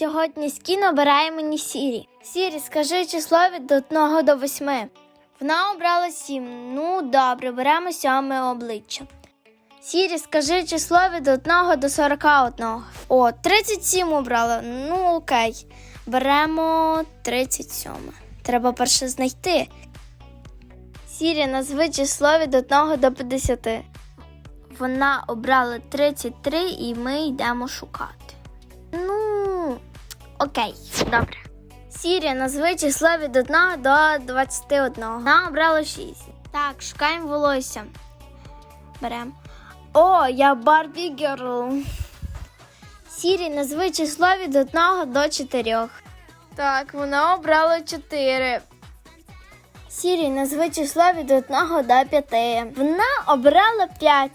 Сьогодні Скін обирає мені Сірі. Сірі, скажи число від 1 до 8. Вона обрала 7. Ну, добре, беремо сьоме обличчя. Сірі, скажи число від 1 до 41. О, 37 обрала. Ну, окей. Беремо 37. Треба перше знайти. Сірі, назви число від 1 до 50. Вона обрала 33 і ми йдемо шукати. Ну, окей, добре. Сірі, назви число від 1 до 21. Вона обрала 6. Так, шукаємо волосся. Беремо. О, я Барбі Герл. Сірі, назви число від 1 до 4. Так, вона обрала 4. Сірі, назви число від 1 до 5. Вона обрала 5.